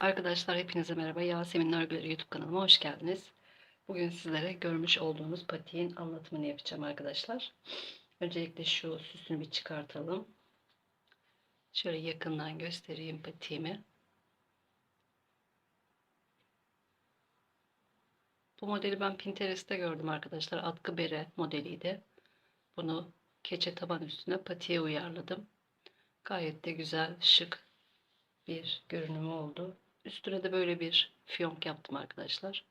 Arkadaşlar hepinize merhaba. Yasemin Örgüleri YouTube kanalıma hoş geldiniz. Bugün sizlere görmüş olduğunuz patiğin anlatımını yapacağım arkadaşlar. Öncelikle şu süsünü bir çıkartalım. Şöyle yakından göstereyim patiğimi. Bu modeli ben Pinterest'te gördüm arkadaşlar. Atkı bere modeliydi. Bunu keçe taban üstüne patiğe uyarladım. Gayet de güzel, şık bir görünümü oldu. Üstüne de böyle bir fiyonk yaptım arkadaşlar.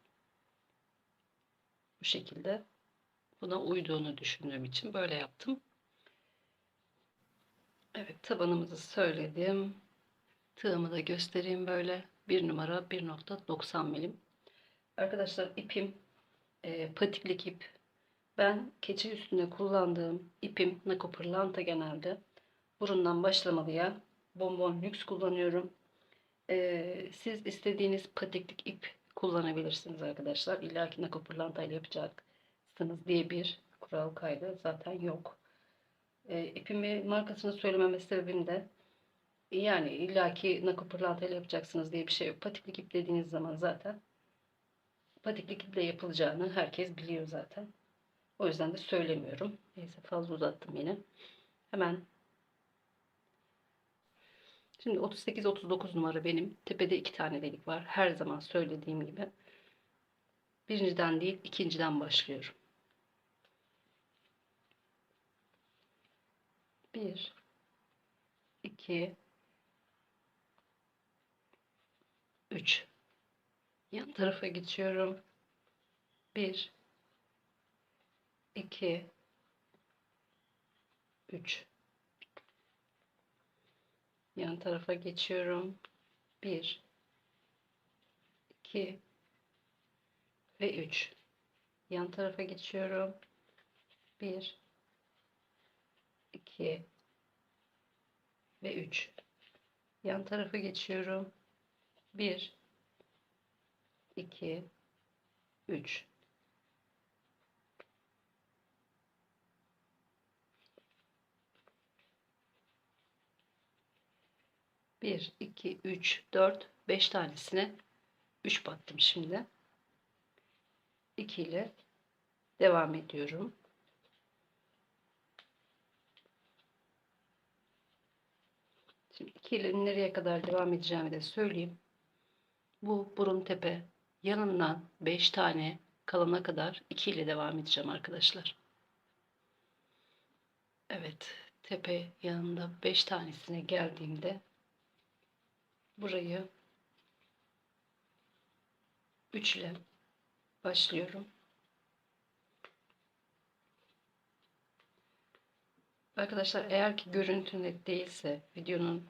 Bu şekilde. Buna uyduğunu düşündüğüm için böyle yaptım. Evet tabanımızı söyledim. Tığımı da göstereyim böyle. 1 numara 1.90 milim. Arkadaşlar ipim e, patiklik ip. Ben keçe üstünde kullandığım ipim Nako Pırlanta genelde. Burundan başlamalıya bonbon lüks kullanıyorum. Ee, siz istediğiniz patiklik ip kullanabilirsiniz arkadaşlar. İlla ki nako pırlanta ile yapacaksınız diye bir kural kaydı zaten yok. Ee, ipimi markasını söylememe sebebim de yani illa ki nako pırlanta ile yapacaksınız diye bir şey yok. Patiklik ip dediğiniz zaman zaten patiklik iple yapılacağını herkes biliyor zaten. O yüzden de söylemiyorum. Neyse fazla uzattım yine. Hemen Şimdi 38-39 numara benim. Tepede iki tane delik var. Her zaman söylediğim gibi. Birinciden değil ikinciden başlıyorum. Bir, iki, üç. Yan tarafa geçiyorum. Bir, iki, üç. Yan tarafa geçiyorum. 1 2 ve 3. Yan tarafa geçiyorum. 1 2 ve 3. Yan tarafa geçiyorum. 1 2 3 1, 2, 3, 4, 5 tanesine 3 battım şimdi. 2 ile devam ediyorum. Şimdi 2 ile nereye kadar devam edeceğimi de söyleyeyim. Bu burun tepe yanından 5 tane kalana kadar 2 ile devam edeceğim arkadaşlar. Evet tepe yanında 5 tanesine geldiğimde burayı 3 ile başlıyorum. Arkadaşlar eğer ki görüntü net değilse videonun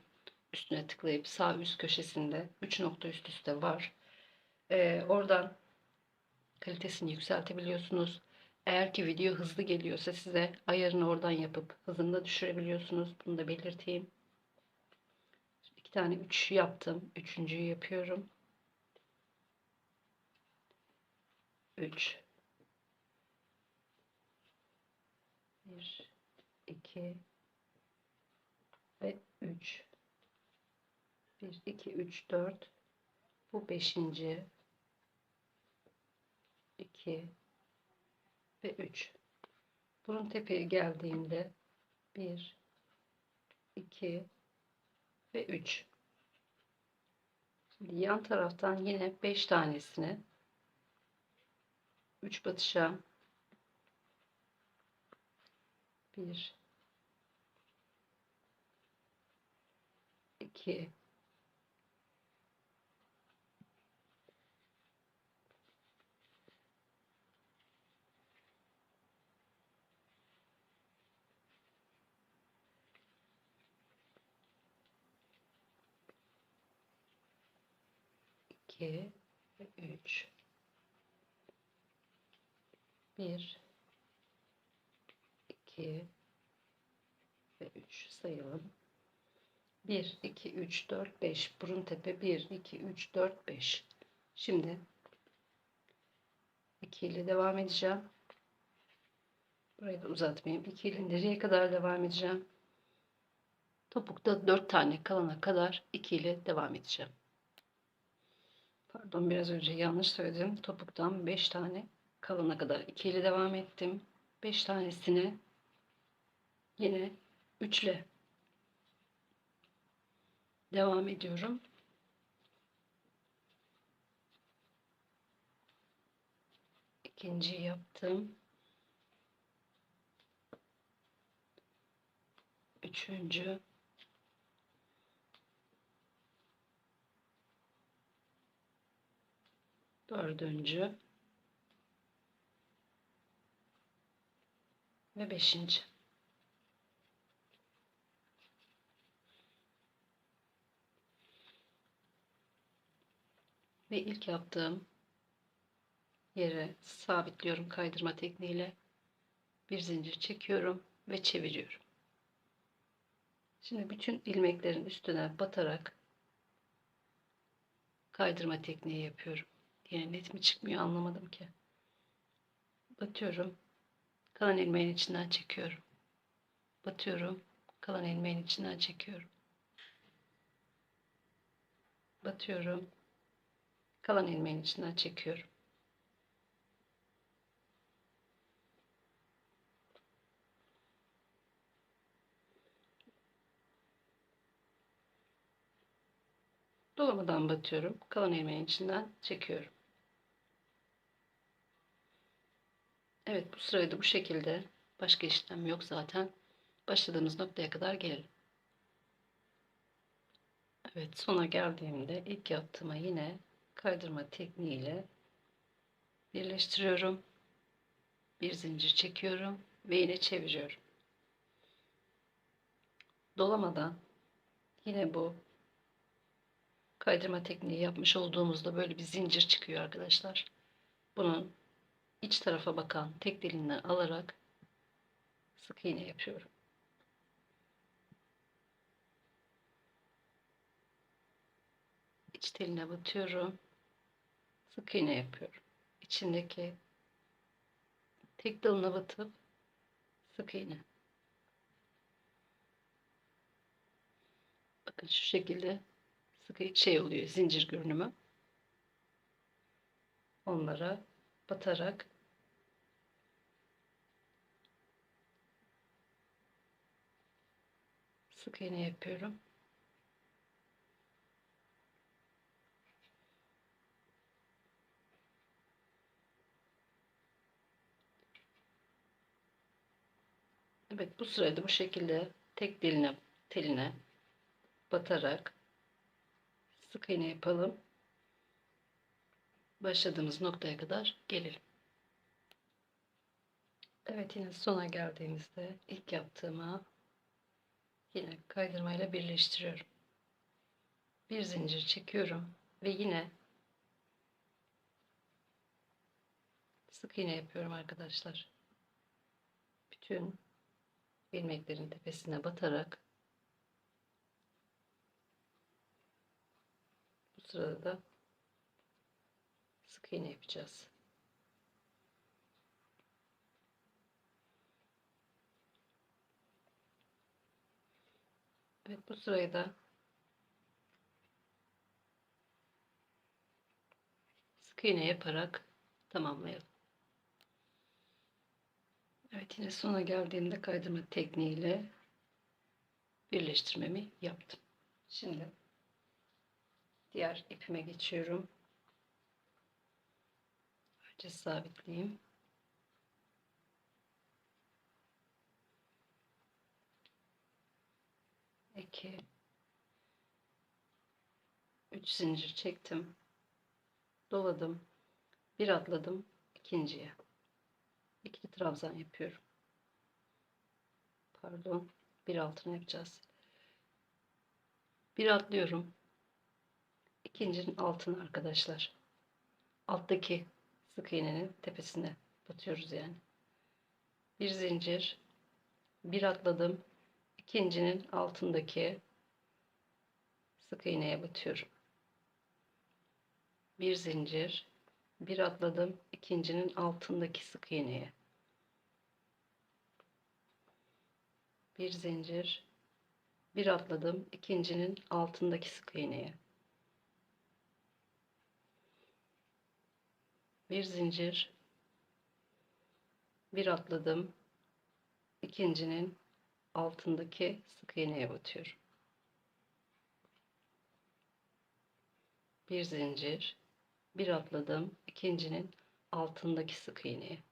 üstüne tıklayıp sağ üst köşesinde 3 nokta üst üste var. Ee, oradan kalitesini yükseltebiliyorsunuz. Eğer ki video hızlı geliyorsa size ayarını oradan yapıp hızını da düşürebiliyorsunuz. Bunu da belirteyim tane 3 yaptım. Üçüncüyü yapıyorum. 3 1 2 ve 3 1 2 3 4 bu beşinci. 2 ve 3 burun tepeye geldiğinde 1 2 ve 3. Şimdi yan taraftan yine 5 tanesini 3 batışa 1 2 2 ve 3 1 2 ve 3 sayalım. 1 2 3 4 5 burun tepe 1 2 3 4 5 şimdi 2 ile devam edeceğim. Burayı da uzatmayayım. 2 ile nereye kadar devam edeceğim? Topukta 4 tane kalana kadar 2 ile devam edeceğim Pardon biraz önce yanlış söyledim. Topuktan 5 tane kalana kadar ikili devam ettim. 5 tanesini yine üçle devam ediyorum. İkinciyi yaptım. Üçüncü. Dördüncü. Ve beşinci. Ve ilk yaptığım yere sabitliyorum kaydırma tekniğiyle. Bir zincir çekiyorum ve çeviriyorum. Şimdi bütün ilmeklerin üstüne batarak kaydırma tekniği yapıyorum. Yine net mi çıkmıyor anlamadım ki. Batıyorum. Kalan ilmeğin içinden çekiyorum. Batıyorum. Kalan ilmeğin içinden çekiyorum. Batıyorum. Kalan ilmeğin içinden çekiyorum. Dolamadan batıyorum. Kalan ilmeğin içinden çekiyorum. Evet bu sırayı bu şekilde başka işlem yok zaten. Başladığımız noktaya kadar gelelim. Evet sona geldiğimde ilk yaptığıma yine kaydırma tekniğiyle birleştiriyorum. Bir zincir çekiyorum ve yine çeviriyorum. Dolamadan yine bu kaydırma tekniği yapmış olduğumuzda böyle bir zincir çıkıyor arkadaşlar. Bunun iç tarafa bakan tek dilinden alarak sık iğne yapıyorum. İç teline batıyorum. Sık iğne yapıyorum. İçindeki tek dalına batıp sık iğne. Bakın şu şekilde sıkı şey oluyor zincir görünümü. Onlara batarak sık iğne yapıyorum. Evet bu sırada bu şekilde tek diline teline batarak sık iğne yapalım. Başladığımız noktaya kadar gelelim. Evet yine sona geldiğimizde ilk yaptığıma yine kaydırmayla birleştiriyorum. Bir zincir çekiyorum ve yine sık iğne yapıyorum arkadaşlar. Bütün ilmeklerin tepesine batarak bu sırada da sık yapacağız. Evet bu sırayı da sık iğne yaparak tamamlayalım. Evet yine sona geldiğimde kaydırma tekniğiyle birleştirmemi yaptım. Şimdi diğer ipime geçiyorum. Önce sabitleyeyim. İki, üç zincir çektim. Doladım. Bir atladım ikinciye ikili trabzan yapıyorum. Pardon. Bir altına yapacağız. Bir atlıyorum. İkincinin altına arkadaşlar. Alttaki sık iğnenin tepesine batıyoruz yani. Bir zincir. Bir atladım. İkincinin altındaki sık iğneye batıyorum. Bir zincir. Bir atladım. ikincinin altındaki sık iğneye. bir zincir, bir atladım ikincinin altındaki sık iğneye. Bir zincir. Bir atladım. İkincinin altındaki sık iğneye batıyorum. Bir zincir. Bir atladım. İkincinin altındaki sık iğneye.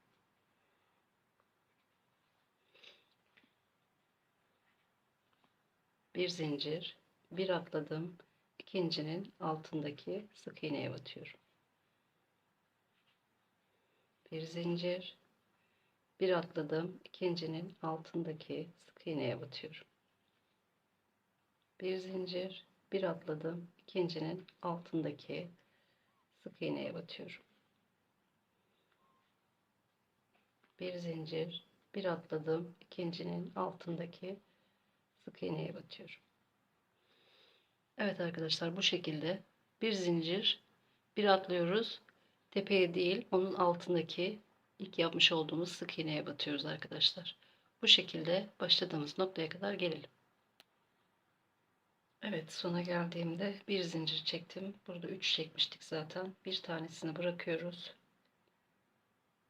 Bir zincir. Bir atladım. İkincinin altındaki sık iğneye batıyorum bir zincir. Bir atladım. İkincinin altındaki sık iğneye batıyorum. Bir zincir. Bir atladım. İkincinin altındaki sık iğneye batıyorum. Bir zincir. Bir atladım. İkincinin altındaki sık iğneye batıyorum. Evet arkadaşlar bu şekilde bir zincir. Bir atlıyoruz tepeye değil onun altındaki ilk yapmış olduğumuz sık iğneye batıyoruz arkadaşlar. Bu şekilde başladığımız noktaya kadar gelelim. Evet sona geldiğimde bir zincir çektim. Burada 3 çekmiştik zaten. Bir tanesini bırakıyoruz.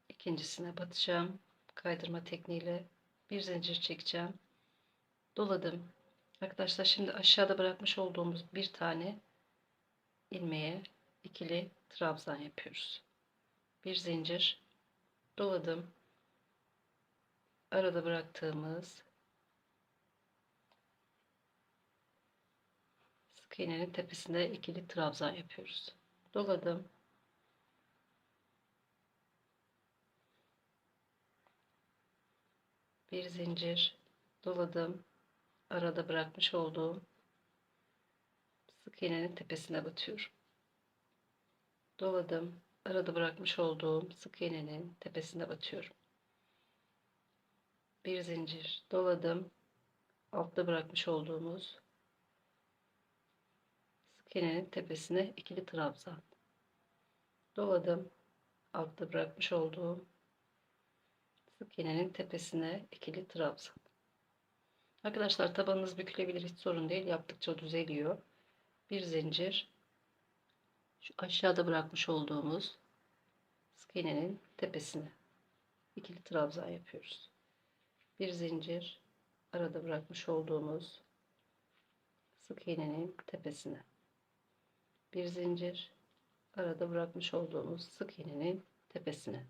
İkincisine batacağım. Kaydırma tekniğiyle bir zincir çekeceğim. Doladım. Arkadaşlar şimdi aşağıda bırakmış olduğumuz bir tane ilmeğe ikili trabzan yapıyoruz. Bir zincir doladım. Arada bıraktığımız sık iğnenin tepesinde ikili trabzan yapıyoruz. Doladım. Bir zincir doladım. Arada bırakmış olduğum sık iğnenin tepesine batıyorum doladım. Arada bırakmış olduğum sık iğnenin tepesine batıyorum. Bir zincir. Doladım. Altta bırakmış olduğumuz sık iğnenin tepesine ikili trabzan. Doladım. Altta bırakmış olduğum sık iğnenin tepesine ikili trabzan. Arkadaşlar tabanınız bükülebilir hiç sorun değil. Yaptıkça düzeliyor. Bir zincir şu aşağıda bırakmış olduğumuz sık iğnenin tepesine ikili trabzan yapıyoruz. Bir zincir arada bırakmış olduğumuz sık iğnenin tepesine. Bir zincir arada bırakmış olduğumuz sık iğnenin tepesine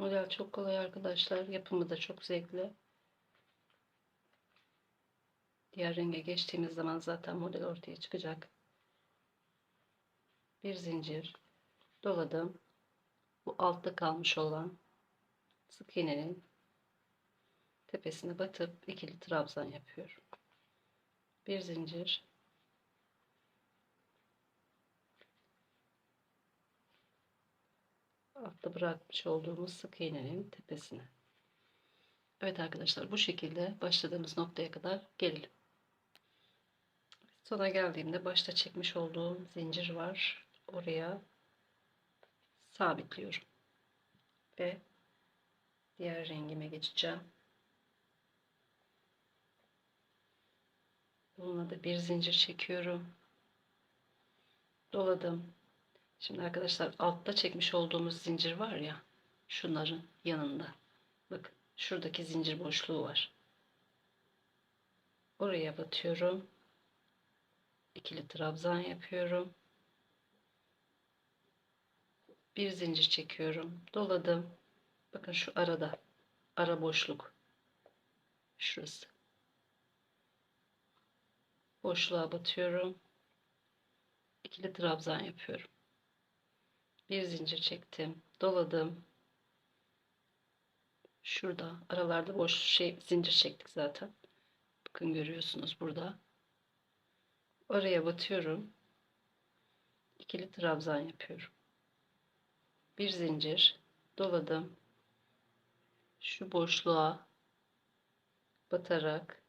Model çok kolay arkadaşlar. Yapımı da çok zevkli. Diğer renge geçtiğimiz zaman zaten model ortaya çıkacak. Bir zincir doladım. Bu altta kalmış olan sık iğnenin tepesine batıp ikili trabzan yapıyorum. Bir zincir altta bırakmış olduğumuz sık iğnenin tepesine. Evet arkadaşlar bu şekilde başladığımız noktaya kadar gelelim. Sona geldiğimde başta çekmiş olduğum zincir var. Oraya sabitliyorum. Ve diğer rengime geçeceğim. Bununla da bir zincir çekiyorum. Doladım. Şimdi arkadaşlar altta çekmiş olduğumuz zincir var ya şunların yanında. Bakın şuradaki zincir boşluğu var. Oraya batıyorum. İkili trabzan yapıyorum. Bir zincir çekiyorum. Doladım. Bakın şu arada. Ara boşluk. Şurası. Boşluğa batıyorum. İkili trabzan yapıyorum bir zincir çektim doladım. Şurada aralarda boş şey zincir çektik zaten. Bakın görüyorsunuz burada. Oraya batıyorum. İkili trabzan yapıyorum. Bir zincir doladım. Şu boşluğa batarak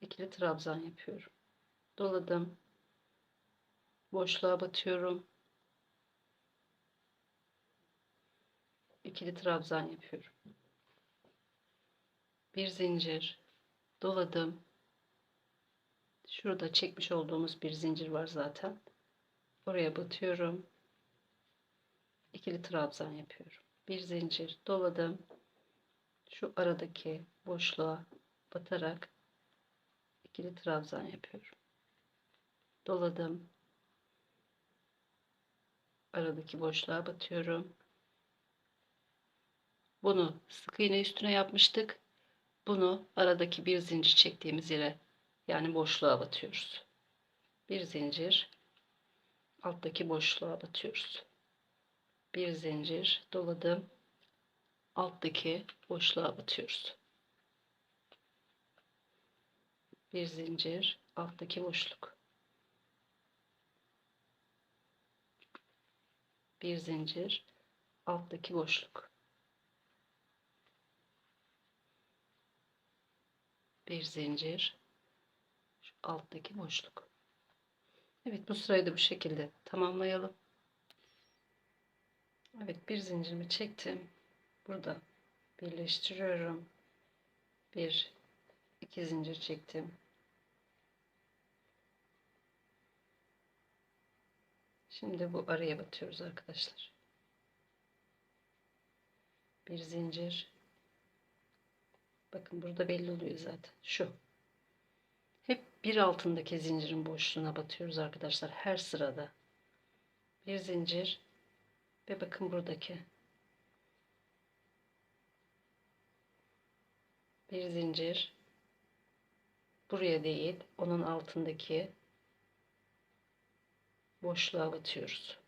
ikili trabzan yapıyorum. Doladım. Boşluğa batıyorum ikili trabzan yapıyorum. Bir zincir doladım. Şurada çekmiş olduğumuz bir zincir var zaten. Oraya batıyorum. İkili trabzan yapıyorum. Bir zincir doladım. Şu aradaki boşluğa batarak ikili trabzan yapıyorum. Doladım. Aradaki boşluğa batıyorum. Bunu sık iğne üstüne yapmıştık. Bunu aradaki bir zincir çektiğimiz yere yani boşluğa batıyoruz. Bir zincir alttaki boşluğa batıyoruz. Bir zincir doladım. Alttaki boşluğa batıyoruz. Bir zincir alttaki boşluk. Bir zincir alttaki boşluk. Bir zincir şu alttaki boşluk. Evet bu sırayı da bu şekilde tamamlayalım. Evet bir zincirimi çektim. Burada birleştiriyorum. Bir iki zincir çektim. Şimdi bu araya batıyoruz arkadaşlar. Bir zincir. Bakın burada belli oluyor zaten. Şu. Hep bir altındaki zincirin boşluğuna batıyoruz arkadaşlar. Her sırada. Bir zincir. Ve bakın buradaki. Bir zincir. Buraya değil. Onun altındaki boşluğa batıyoruz.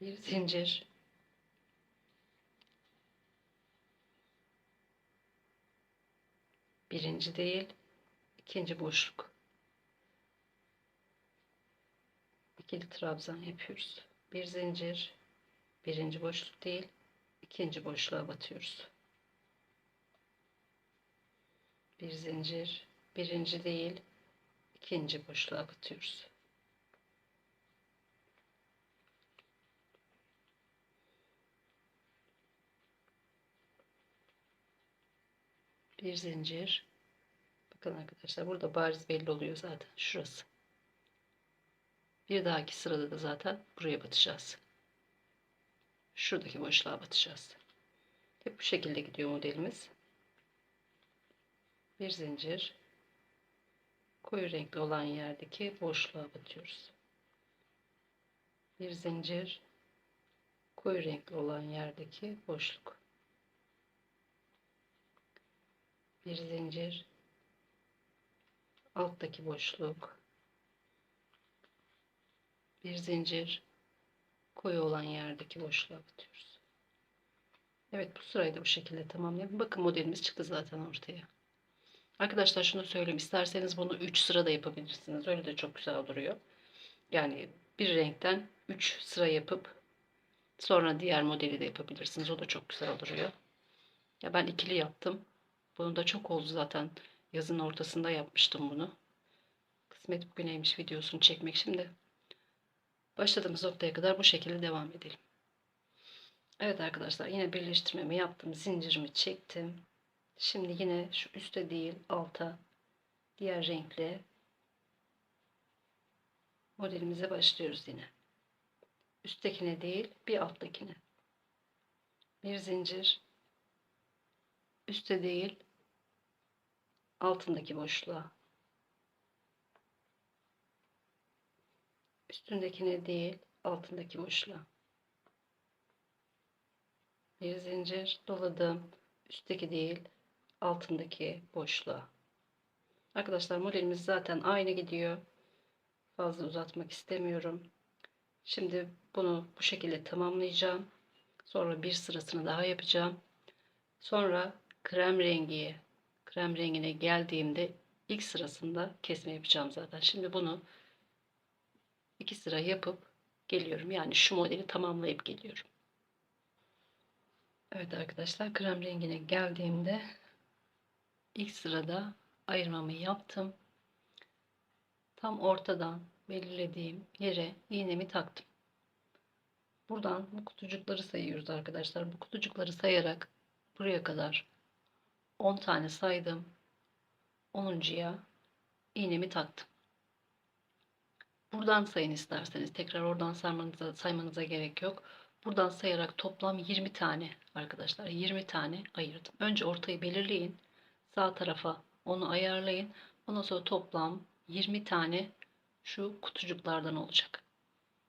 Bir zincir birinci değil ikinci boşluk ikili trabzan yapıyoruz. Bir zincir birinci boşluk değil ikinci boşluğa batıyoruz. Bir zincir birinci değil ikinci boşluğa batıyoruz. Bir zincir. Bakın arkadaşlar burada bariz belli oluyor zaten. Şurası. Bir dahaki sırada da zaten buraya batacağız. Şuradaki boşluğa batacağız. Hep bu şekilde gidiyor modelimiz. Bir zincir. Koyu renkli olan yerdeki boşluğa batıyoruz. Bir zincir. Koyu renkli olan yerdeki boşluk bir zincir alttaki boşluk bir zincir koyu olan yerdeki boşluğa batıyoruz. Evet bu sırayı da bu şekilde tamamlayalım. Bakın modelimiz çıktı zaten ortaya. Arkadaşlar şunu söyleyeyim. isterseniz bunu 3 sırada yapabilirsiniz. Öyle de çok güzel duruyor. Yani bir renkten 3 sıra yapıp sonra diğer modeli de yapabilirsiniz. O da çok güzel duruyor. Ya ben ikili yaptım. Bunu da çok oldu zaten. Yazın ortasında yapmıştım bunu. Kısmet bugüneymiş videosunu çekmek. Şimdi başladığımız noktaya kadar bu şekilde devam edelim. Evet arkadaşlar yine birleştirmemi yaptım. Zincirimi çektim. Şimdi yine şu üstte değil alta diğer renkle modelimize başlıyoruz yine. Üsttekine değil bir alttakine. Bir zincir üstte değil altındaki boşluğa. Üstündekine değil, altındaki boşluğa. Bir zincir doladım. Üstteki değil, altındaki boşluğa. Arkadaşlar modelimiz zaten aynı gidiyor. Fazla uzatmak istemiyorum. Şimdi bunu bu şekilde tamamlayacağım. Sonra bir sırasını daha yapacağım. Sonra krem rengi krem rengine geldiğimde ilk sırasında kesme yapacağım zaten. Şimdi bunu iki sıra yapıp geliyorum. Yani şu modeli tamamlayıp geliyorum. Evet arkadaşlar krem rengine geldiğimde ilk sırada ayırmamı yaptım. Tam ortadan belirlediğim yere iğnemi taktım. Buradan bu kutucukları sayıyoruz arkadaşlar. Bu kutucukları sayarak buraya kadar 10 tane saydım. 10.ya iğnemi taktım. Buradan sayın isterseniz. Tekrar oradan saymanıza, saymanıza gerek yok. Buradan sayarak toplam 20 tane arkadaşlar 20 tane ayırdım. Önce ortayı belirleyin. Sağ tarafa onu ayarlayın. Ondan sonra toplam 20 tane şu kutucuklardan olacak.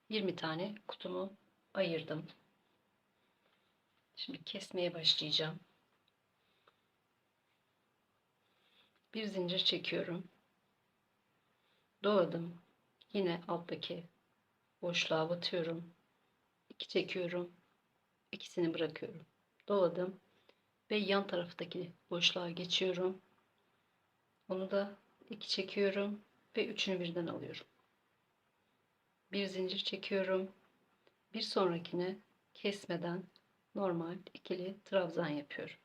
20 tane kutumu ayırdım. Şimdi kesmeye başlayacağım. Bir zincir çekiyorum. Doladım. Yine alttaki boşluğa batıyorum. 2 çekiyorum. İkisini bırakıyorum. Doladım ve yan taraftaki boşluğa geçiyorum. Onu da 2 çekiyorum ve üçünü birden alıyorum. Bir zincir çekiyorum. Bir sonrakine kesmeden normal ikili trabzan yapıyorum.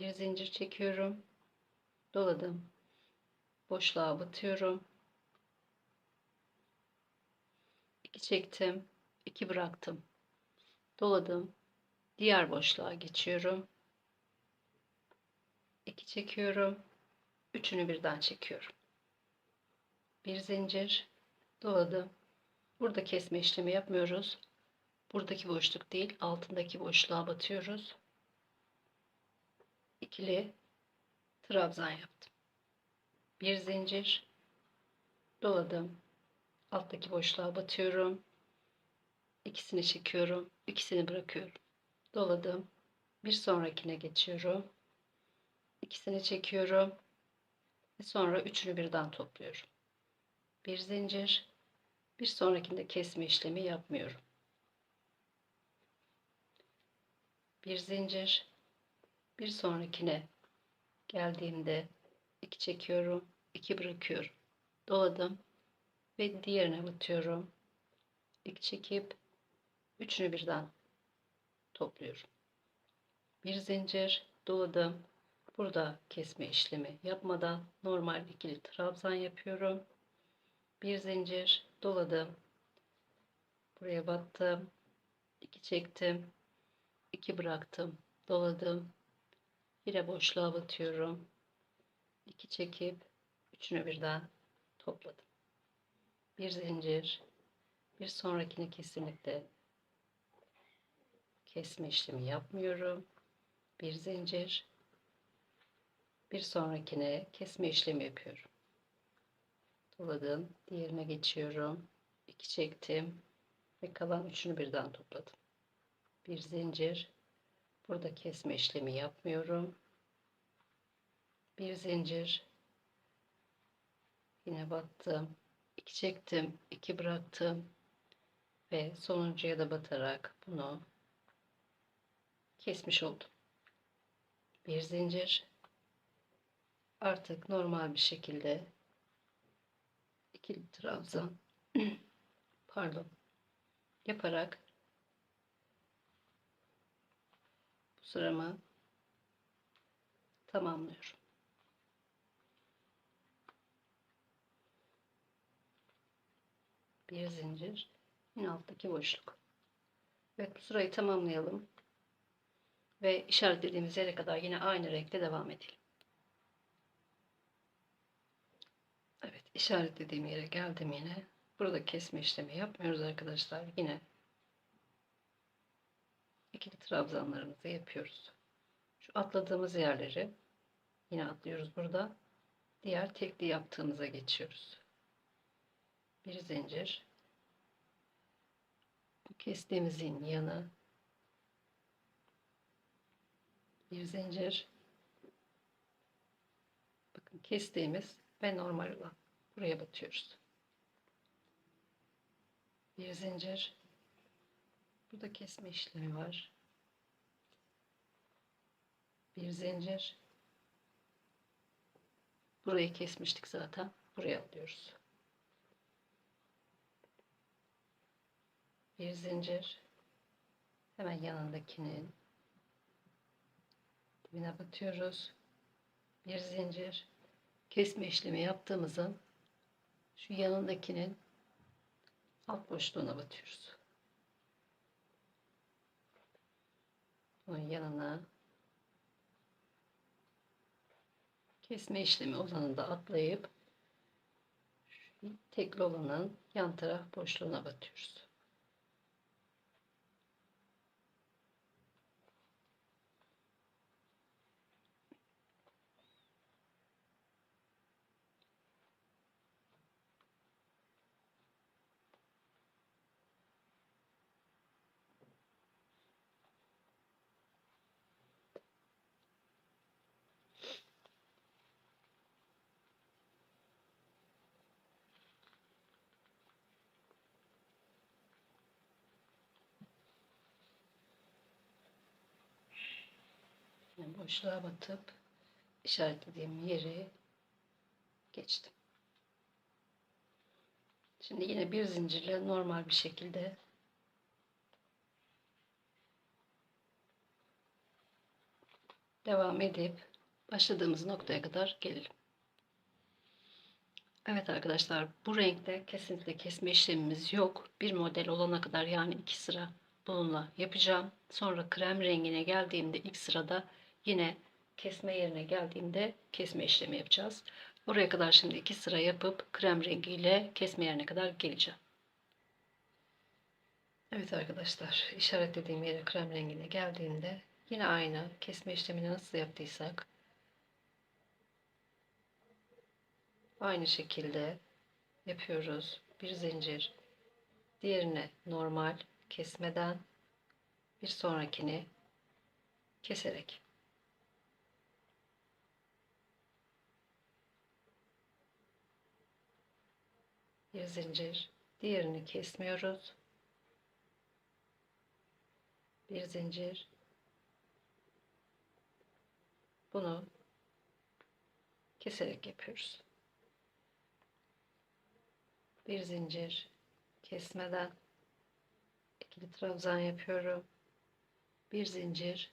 Bir zincir çekiyorum. Doladım. Boşluğa batıyorum. 2 çektim. 2 bıraktım. Doladım. Diğer boşluğa geçiyorum. 2 çekiyorum. Üçünü birden çekiyorum. Bir zincir doladım. Burada kesme işlemi yapmıyoruz. Buradaki boşluk değil, altındaki boşluğa batıyoruz. İkili trabzan yaptım. Bir zincir doladım. Alttaki boşluğa batıyorum. İkisini çekiyorum. ikisini bırakıyorum. Doladım. Bir sonrakine geçiyorum. İkisini çekiyorum. Ve sonra üçünü birden topluyorum. Bir zincir. Bir sonrakinde kesme işlemi yapmıyorum. Bir zincir. Bir sonrakine geldiğimde iki çekiyorum. iki bırakıyorum. Doladım. Ve diğerine batıyorum. İki çekip Üçünü birden topluyorum. Bir zincir doladım. Burada kesme işlemi yapmadan normal ikili trabzan yapıyorum. Bir zincir doladım. Buraya battım. iki çektim. iki bıraktım. Doladım. Yine boşluğa batıyorum. iki çekip üçünü birden topladım. Bir zincir. Bir sonrakini kesinlikle kesme işlemi yapmıyorum. Bir zincir. Bir sonrakine kesme işlemi yapıyorum. Doladım. Diğerine geçiyorum. İki çektim. Ve kalan üçünü birden topladım. Bir zincir. Burada kesme işlemi yapmıyorum. Bir zincir. Yine battım. İki çektim. iki bıraktım. Ve sonuncuya da batarak bunu kesmiş oldum. Bir zincir. Artık normal bir şekilde ikili trabzan pardon yaparak bu sıramı tamamlıyorum. Bir zincir, yine alttaki boşluk. Evet bu sırayı tamamlayalım. Ve işaretlediğimiz yere kadar yine aynı renkte devam edelim. Evet işaretlediğim yere geldim yine. Burada kesme işlemi yapmıyoruz arkadaşlar. Yine ikili trabzanlarımızı yapıyoruz. Şu atladığımız yerleri yine atlıyoruz burada. Diğer tekli yaptığımıza geçiyoruz. Bir zincir. Kestiğimizin yanı bir zincir bakın kestiğimiz ve normal olan buraya batıyoruz bir zincir burada kesme işlemi var. Bir zincir. Burayı kesmiştik zaten. Buraya alıyoruz. Bir zincir. Hemen yanındakinin dibine batıyoruz. Bir zincir. Kesme işlemi yaptığımızın şu yanındakinin alt boşluğuna batıyoruz. Bunun yanına kesme işlemi olanında atlayıp şu tekli olanın yan taraf boşluğuna batıyoruz. Yani boşluğa batıp işaretlediğim yeri geçtim. Şimdi yine bir zincirle normal bir şekilde devam edip başladığımız noktaya kadar gelelim. Evet arkadaşlar bu renkte kesinlikle kesme işlemimiz yok. Bir model olana kadar yani iki sıra bununla yapacağım. Sonra krem rengine geldiğimde ilk sırada yine kesme yerine geldiğimde kesme işlemi yapacağız. Oraya kadar şimdi iki sıra yapıp krem rengiyle kesme yerine kadar geleceğim. Evet arkadaşlar işaretlediğim yere krem rengine geldiğinde yine aynı kesme işlemini nasıl yaptıysak aynı şekilde yapıyoruz. Bir zincir diğerine normal kesmeden bir sonrakini keserek bir zincir diğerini kesmiyoruz. Bir zincir. Bunu keserek yapıyoruz. Bir zincir kesmeden ikili trabzan yapıyorum. Bir zincir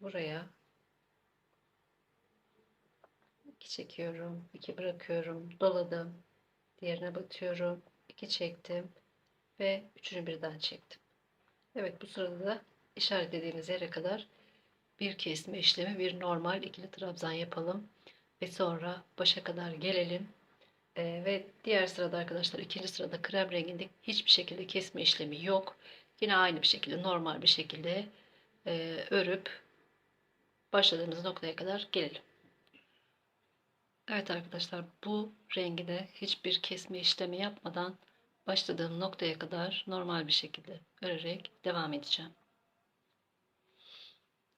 buraya iki çekiyorum iki bırakıyorum doladım diğerine batıyorum iki çektim ve üçünü birden çektim. Evet bu sırada da işaretlediğimiz yere kadar bir kesme işlemi bir normal ikili trabzan yapalım ve sonra başa kadar gelelim. Ee, ve diğer sırada arkadaşlar ikinci sırada krem renginde hiçbir şekilde kesme işlemi yok. Yine aynı bir şekilde normal bir şekilde e, örüp başladığımız noktaya kadar gelelim Evet arkadaşlar bu rengi de hiçbir kesme işlemi yapmadan başladığım noktaya kadar normal bir şekilde örerek devam edeceğim.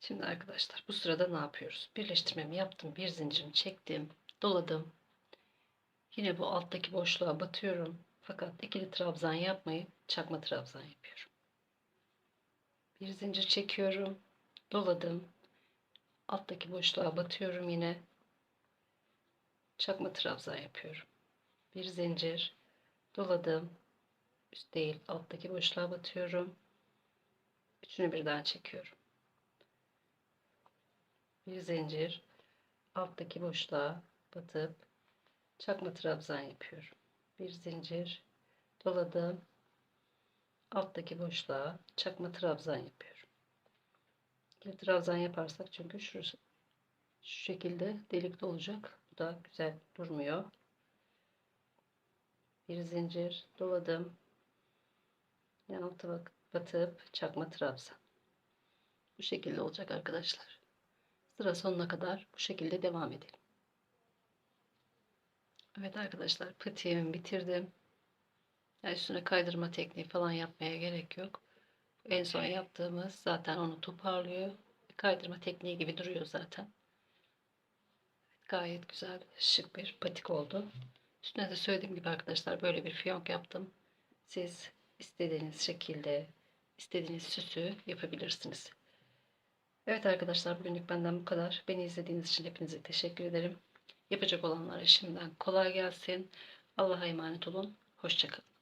Şimdi arkadaşlar bu sırada ne yapıyoruz? Birleştirmemi yaptım. Bir zincirimi çektim. Doladım. Yine bu alttaki boşluğa batıyorum. Fakat ikili trabzan yapmayıp çakma trabzan yapıyorum. Bir zincir çekiyorum. Doladım. Alttaki boşluğa batıyorum yine. Çakma trabzan yapıyorum. Bir zincir doladım. Üst değil alttaki boşluğa batıyorum. Üçünü birden çekiyorum. Bir zincir alttaki boşluğa batıp çakma trabzan yapıyorum. Bir zincir doladım. Alttaki boşluğa çakma trabzan yapıyorum. Bir trabzan yaparsak çünkü şurası şu şekilde delikli olacak. Bu da güzel durmuyor. Bir zincir doladım. Yan alta batıp çakma trabzan bu şekilde olacak arkadaşlar. Sıra sonuna kadar bu şekilde devam edelim. Evet arkadaşlar patiğimi bitirdim. Yani üstüne kaydırma tekniği falan yapmaya gerek yok. En son yaptığımız zaten onu toparlıyor. Kaydırma tekniği gibi duruyor zaten gayet güzel şık bir patik oldu Üstüne de söylediğim gibi arkadaşlar böyle bir fiyonk yaptım. Siz istediğiniz şekilde istediğiniz süsü yapabilirsiniz. Evet arkadaşlar bugünlük benden bu kadar. Beni izlediğiniz için hepinize teşekkür ederim. Yapacak olanlara şimdiden kolay gelsin. Allah'a emanet olun. Hoşçakalın.